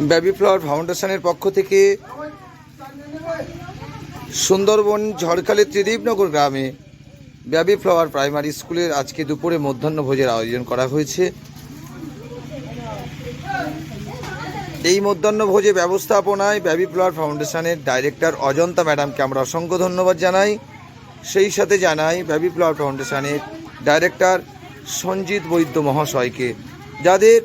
Baby flower ফাউন্ডেশনের পক্ষ থেকে সুন্দরবন ঝড়খালের ত্রিদীপনগর গ্রামে বেবি ফ্লাওয়ার প্রাইমারি স্কুলের আজকে দুপুরে মধ্যাহ্ন ভোজের আয়োজন করা হয়েছে। এই মধ্যাহ্ন ভোজে ব্যবস্থাপনায় বেবি ফ্লাওয়ার ফাউন্ডেশনের ডাইরেক্টর অজন্তা ম্যাডামকে আমরা অসংখ্য ধন্যবাদ জানাই। সেই সাথে জানাই বেবি ফ্লাওয়ার ফাউন্ডেশনের ডাইরেক্টর সঞ্জিত বৈদ্য মহাশয়কে, যাদের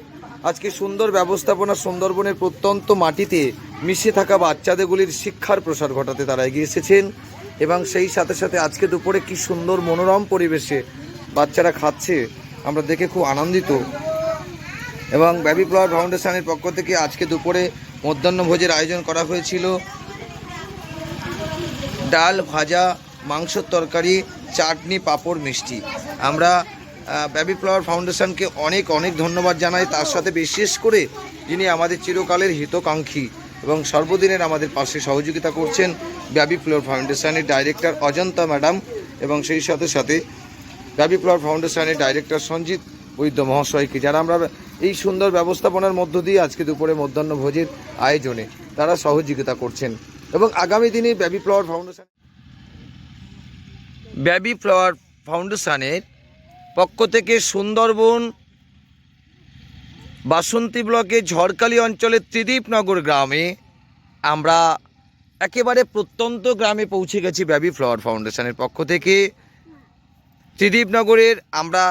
আজকে সুন্দর ব্যবস্থাপনা সুন্দরবনের প্রত্যন্ত মাটিতে মিশে থাকা বাচ্চাদেরগুলির শিক্ষার প্রসার ঘটাতে তারা এগিয়ে এসেছেন। এবং সেই সাথে সাথে আজকে দুপুরে কি সুন্দর মনোরম পরিবেশে বাচ্চারা খাচ্ছে, আমরা দেখে খুব আনন্দিত। এবং ফ্লাওয়ার ফাউন্ডেশনের পক্ষ থেকে আজকে দুপুরে মধ্যাহ্ন ভোজের আয়োজন করা হয়েছিল। ডাল, ভাজা, মাংসর তরকারি, চাটনি, পাঁপড়, মিষ্টি। আমরা বেবি ফ্লাওয়ার ফাউন্ডেশনকে অনেক অনেক ধন্যবাদ জানাই। তার সাথে বিশেষ করে যিনি আমাদের চিরকালের হিতকাঙ্ক্ষী এবং সর্বদিনের আমাদের পাশে সহযোগিতা করছেন বেবি ফ্লাওয়ার ফাউন্ডেশনের ডাইরেক্টর অজন্তা ম্যাডাম এবং সেই সাথে সাথে বেবি ফ্লাওয়ার ফাউন্ডেশনের ডাইরেক্টর সঞ্জিত বৈদ্য মহাশয়কে, যারা আমরা এই সুন্দর ব্যবস্থাপনার মধ্য দিয়ে আজকে দুপুরে মধ্যাহ্ন ভোজের আয়োজনে তারা সহযোগিতা করছেন এবং আগামী দিনে baby flower foundation baby flower ফাউন্ডেশনের পক্ষ থেকে সুন্দরবন বাসন্তী ব্লকের ঝড়খালি অঞ্চলের ত্রিদীপনগর গ্রামে আমরা একেবারে প্রত্যন্ত গ্রামে পৌঁছে গেছি ব্যাবি ফ্লাওয়ার ফাউন্ডেশনের পক্ষ থেকে। ত্রিদীপনগরের আমরা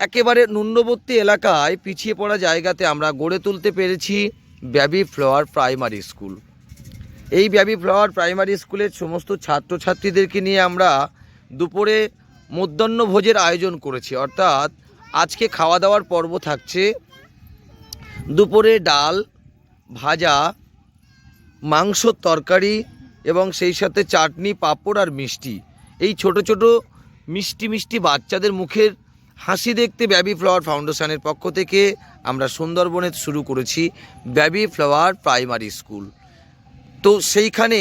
একেবারে ন্যূনবর্তী এলাকায় পিছিয়ে পড়া জায়গাতে আমরা গড়ে তুলতে পেরেছি ব্যাবি ফ্লাওয়ার প্রাইমারি স্কুল। এই ব্যাবি ফ্লাওয়ার প্রাইমারি স্কুলের সমস্ত ছাত্রছাত্রীদেরকে নিয়ে আমরা দুপুরে মধ্যাহ্ন ভোজের আয়োজন করেছি। অর্থাৎ আজকে খাওয়া দাওয়ার পর্ব থাকছে দুপুরে ডাল, ভাজা মাংসর তরকারি এবং সেই সাথে চাটনি, পাঁপড় আর মিষ্টি। এই ছোট ছোট মিষ্টি মিষ্টি বাচ্চাদের মুখের হাসি দেখতে বেবি ফ্লাওয়ার ফাউন্ডেশনের পক্ষ থেকে আমরা সুন্দরবনে শুরু করেছি ব্যাবি ফ্লাওয়ার প্রাইমারি স্কুল। তো সেইখানে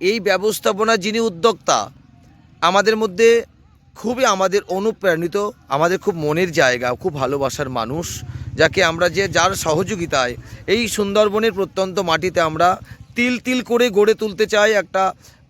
এই ব্যবস্থাপনা যিনি উদ্যোক্তা, আমাদের মধ্যে খুবই আমাদের অনুপ্রাণিত, আমাদের খুব মনের জায়গা, খুব ভালোবাসার মানুষ, যাকে আমরা যে, যার সহযোগিতায় এই সুন্দরবনের প্রত্যন্ত মাটিতে আমরা তিল তিল করে গড়ে তুলতে চাই একটা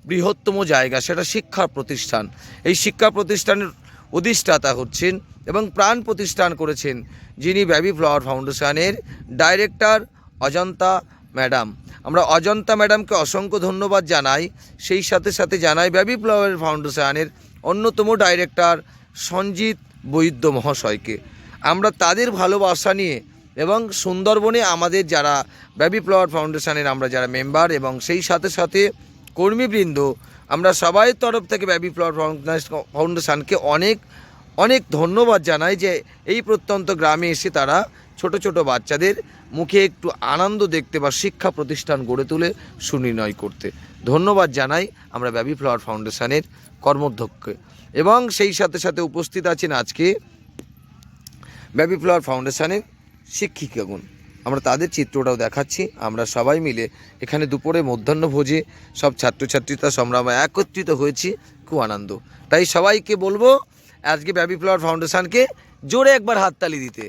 বৃহত্তম জায়গা, সেটা শিক্ষা প্রতিষ্ঠান। এই শিক্ষা প্রতিষ্ঠানের অধিষ্ঠাতা হচ্ছেন এবং প্রাণ প্রতিষ্ঠান করেছেন যিনি বেবি ফ্লাওয়ার ফাউন্ডেশনের ডাইরেক্টর অজন্তা ম্যাডাম। আমরা অজন্তা ম্যাডামকে অসংখ্য ধন্যবাদ জানাই, সেই সাথে সাথে জানাই ব্যাবি ফ্লাওয়ার ফাউন্ডেশনের অন্যতম ডাইরেক্টর সঞ্জিত বৈদ্য মহাশয়কে। আমরা তাদের ভালোবাসা নিয়ে এবং সুন্দরবনে আমাদের যারা বেবি ফ্লাওয়ার ফাউন্ডেশনের আমরা যারা মেম্বার এবং সেই সাথে সাথে কর্মীবৃন্দ, আমরা সবাই তরফ থেকে বেবি ফ্লাওয়ার ফাউন্ডেশনকে অনেক অনেক ধন্যবাদ জানাই যে এই প্রত্যন্ত গ্রামে এসে তারা ছোট ছোট বাচ্চাদের মুখে একটু আনন্দ দেখতে বা শিক্ষা প্রতিষ্ঠান গড়ে তুলে সুনির্ণয় করতে। ধন্যবাদ জানাই আমরা বেবি ফ্লাওয়ার ফাউন্ডেশনের কর্মধ্যক্ষকে। এবং সেই সাথে সাথে উপস্থিত আছেন আজকে বেবি ফ্লাওয়ার ফাউন্ডেশনের শিক্ষিকাগুণ। আমরা তাদের চিত্রটাও দেখাচ্ছি। আমরা সবাই মিলে এখানে দুপুরে মধ্যাহ্ন ভোজে সব ছাত্রছাত্রীরা আমরা একত্রিত হয়েছি। খুব আনন্দ। তাই সবাইকে বলব, আজকে ব্যাবি ফ্লাওয়ার ফাউন্ডেশনকে জোরে একবার হাততালি দিতে।